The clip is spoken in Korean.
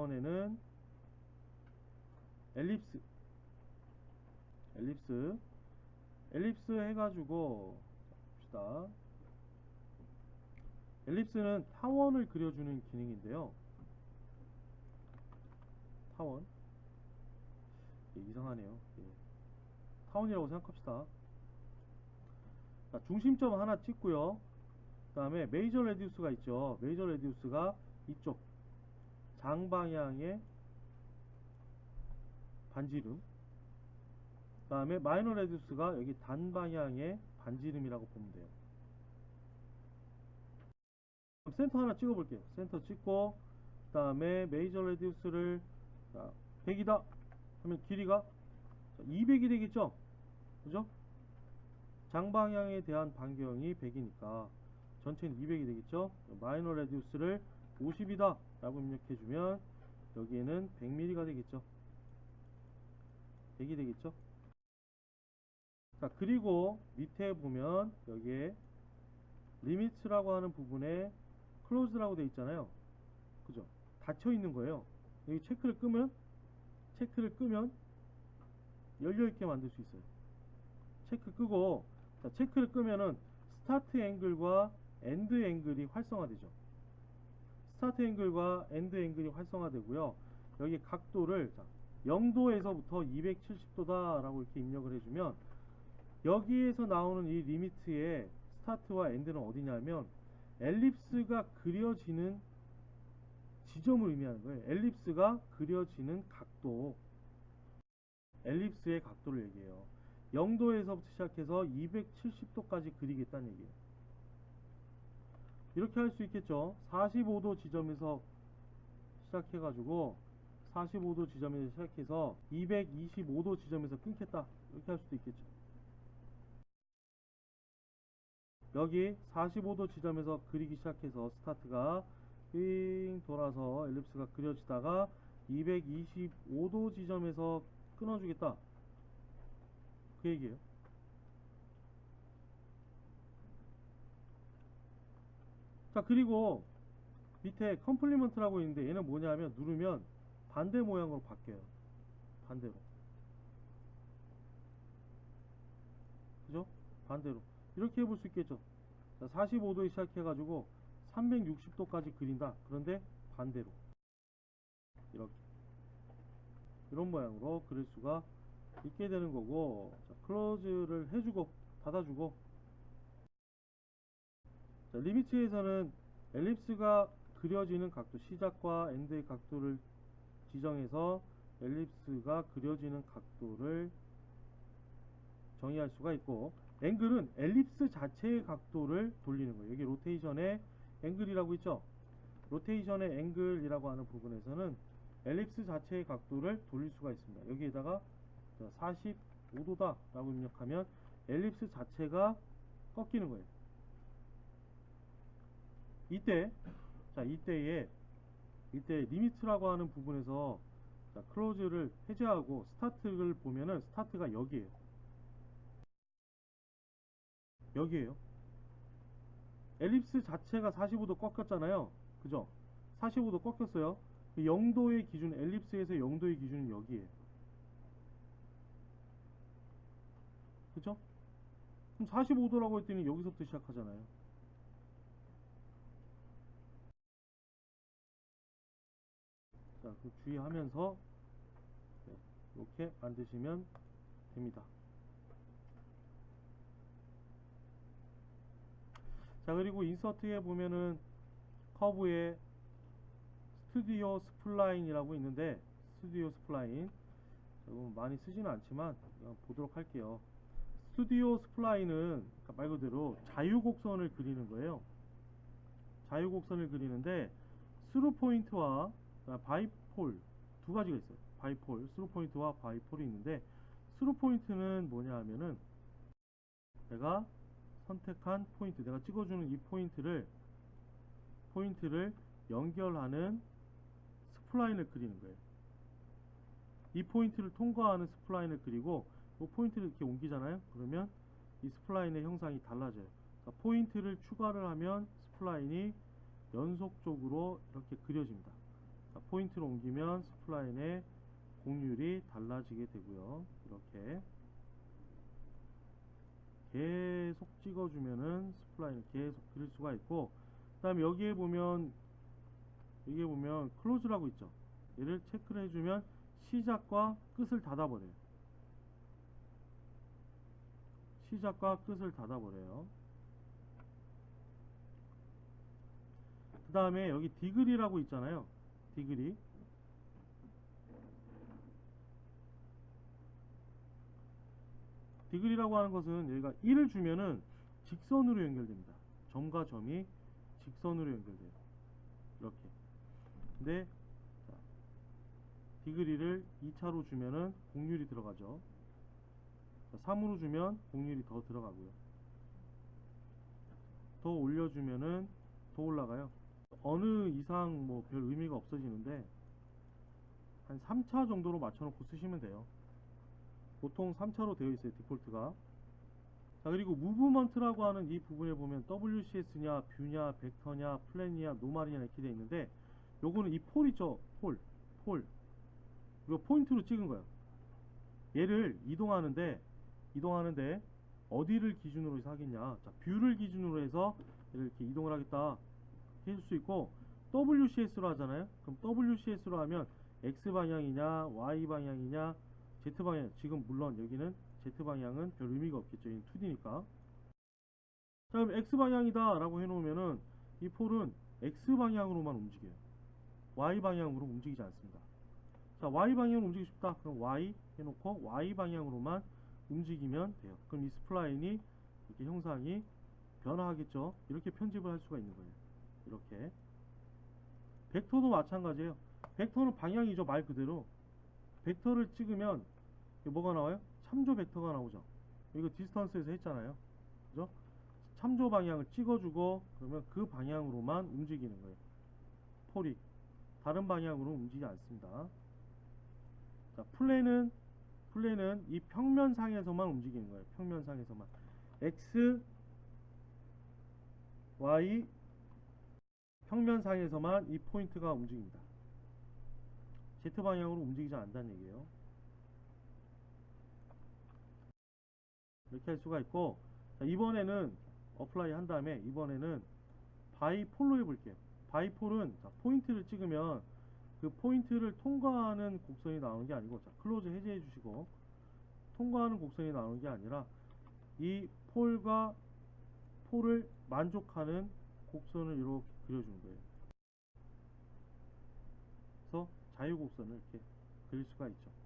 이번에는 엘립스 엘립스 엘립스 해가지고 봅시다. 엘립스는 타원을 그려주는 기능인데요. 타원. 예, 이상하네요. 예. 타원이라고 생각합시다. 자, 중심점 하나 찍고요. 그 다음에 메이저 레디우스가 있죠. 메이저 레디우스가 이쪽 장방향의 반지름. 그 다음에 마이너 레디우스가 여기 단방향의 반지름이라고 보면 돼요. 센터 하나 찍어 볼게요. 센터 찍고 그 다음에 메이저 레디우스를 자, 100이다 하면 길이가 200이 되겠죠? 그죠? 장방향에 대한 반경이 100이니까 전체는 200이 되겠죠? 마이너 레디우스를 50이다 라고 입력해 주면 여기에는 100mm가 되겠죠? 100이 되겠죠? 자 그리고 밑에 보면 여기에 리미츠라고 하는 부분에 클로즈라고 되어 있잖아요. 그죠? 닫혀 있는 거예요. 여기 체크를 끄면 체크를 끄면 열려 있게 만들 수 있어요. 체크 끄고 자, 체크를 끄면은 스타트 앵글과 엔드 앵글이 활성화되죠 스타트 앵글과 엔드 앵글이 활성화되고요. 여기 각도를 자, 0도에서부터 270도다 라고 이렇게 입력을 해주면 여기에서 나오는 이 리미트의 스타트와 엔드는 어디냐면 엘립스가 그려지는 지점을 의미하는 거예요. 엘립스가 그려지는 각도. 엘립스의 각도를 얘기해요. 0도에서부터 시작해서 270도까지 그리겠다는 얘기예요 이렇게 할 수 있겠죠. 45도 지점에서 시작해 가지고 45도 지점에서 시작해서 225도 지점에서 끊겠다. 이렇게 할 수도 있겠죠. 여기 45도 지점에서 그리기 시작해서 스타트가 삥 돌아서 엘립스가 그려지다가 225도 지점에서 끊어주겠다. 그 얘기예요 자 그리고 밑에 컴플리먼트라고 있는데 얘는 뭐냐면 누르면 반대 모양으로 바뀌어요. 반대로. 그죠? 반대로. 이렇게 해볼 수 있겠죠? 자, 45도에 시작해 가지고 360도까지 그린다. 그런데 반대로. 이렇게. 이런 모양으로 그릴 수가 있게 되는 거고 자, 클로즈를 해주고 닫아주고 자, 리미트에서는 엘립스가 그려지는 각도 시작과 엔드의 각도를 지정해서 엘립스가 그려지는 각도를 정의할 수가 있고 앵글은 엘립스 자체의 각도를 돌리는 거예요. 여기 로테이션의 앵글이라고 있죠? 로테이션의 앵글이라고 하는 부분에서는 엘립스 자체의 각도를 돌릴 수가 있습니다. 여기에다가 45도다 라고 입력하면 엘립스 자체가 꺾이는 거예요 이때 자 이때에 이때 리미트라고 하는 부분에서 자, 클로즈를 해제하고 스타트를 보면은 스타트가 여기에요. 여기에요. 엘립스 자체가 45도 꺾였잖아요. 그죠? 45도 꺾였어요. 0도의 기준 엘립스에서 0도의 기준은 여기에요. 그죠? 그럼 45도라고 했더니 여기서부터 시작하잖아요 자, 그 주의하면서 네, 이렇게 만드시면 됩니다. 자, 그리고 인서트에 보면은 커브에 스튜디오 스플라인이라고 있는데 스튜디오 스플라인 조금 많이 쓰지는 않지만 보도록 할게요. 스튜디오 스플라인은 말 그대로 자유곡선을 그리는 거예요. 자유곡선을 그리는데 스루 포인트와 바이폴 두 가지가 있어요. 바이폴, 스루 포인트와 바이폴이 있는데 스루 포인트는 뭐냐 하면은 내가 선택한 포인트, 내가 찍어주는 이 포인트를 포인트를 연결하는 스플라인을 그리는 거예요. 이 포인트를 통과하는 스플라인을 그리고 그 포인트를 이렇게 옮기잖아요. 그러면 이 스플라인의 형상이 달라져요. 그러니까 포인트를 추가를 하면 스플라인이 연속적으로 이렇게 그려집니다. 자, 포인트를 옮기면 스플라인의 곡률이 달라지게 되고요. 이렇게 계속 찍어주면은 스플라인을 계속 그릴 수가 있고 그 다음에 여기에 보면 여기에 보면 클로즈라고 있죠. 얘를 체크를 해주면 시작과 끝을 닫아버려요. 시작과 끝을 닫아버려요. 그 다음에 여기 디그리라고 있잖아요 디그리 디그리라고 하는 것은 여기가 1을 주면은 직선으로 연결됩니다. 점과 점이 직선으로 연결돼요. 이렇게. 근데 자, 디그리를 2차로 주면은 곡률이 들어가죠. 3으로 주면 곡률이 더 들어가고요. 더 올려주면은 더 올라가요. 어느 이상 뭐 별 의미가 없어지는데 한 3차 정도로 맞춰놓고 쓰시면 돼요. 보통 3차로 되어 있어요 디폴트가. 자 그리고 무브먼트라고 하는 이 부분에 보면 WCS냐 뷰냐 벡터냐 플랜이냐 노말이냐 이렇게 되어 있는데 요거는 이폴 있죠? 폴 폴. 이거 포인트로 찍은 거예요. 얘를 이동하는데 이동하는데 어디를 기준으로 해서 하겠냐? 자 뷰를 기준으로 해서 이렇게 이동을 하겠다 해줄 수 있고 WCS로 하잖아요. 그럼 WCS로 하면 X 방향이냐 Y 방향이냐 Z방향. 지금 물론 여기는 Z방향은 별 의미가 없겠죠. 여기는 2D니까. 자 그럼 X방향이다 라고 해놓으면은 이 폴은 X방향으로만 움직여요. Y방향으로 움직이지 않습니다. 자 Y방향으로 움직이고 싶다. 그럼 Y 해놓고 Y방향으로만 움직이면 돼요. 그럼 이 스플라인이 이렇게 형상이 변화하겠죠? 이렇게 편집을 할 수가 있는 거예요 이렇게 벡터도 마찬가지예요 벡터는 방향이죠 말 그대로 벡터를 찍으면 뭐가 나와요? 참조 벡터가 나오죠. 이거 디스턴스에서 했잖아요. 그죠? 참조 방향을 찍어주고 그러면 그 방향으로만 움직이는 거예요. 폴이 다른 방향으로 움직이지 않습니다. 자, 플랜은 플랜은 이 평면상에서만 움직이는 거예요. 평면상에서만 x, y 평면상에서만 이 포인트가 움직입니다. Z 방향으로 움직이지 않는다는 얘기예요. 이렇게 할 수가 있고 자, 이번에는 어플라이 한 다음에 이번에는 바이폴로 해볼게요. 바이폴은 자, 포인트를 찍으면 그 포인트를 통과하는 곡선이 나오는 게 아니고 자, 클로즈 해제해 주시고 통과하는 곡선이 나오는 게 아니라 이 폴과 폴을 만족하는 곡선을 이렇게 그려주는 거예요. 그래서 자유곡선을 이렇게 그릴 수가 있죠.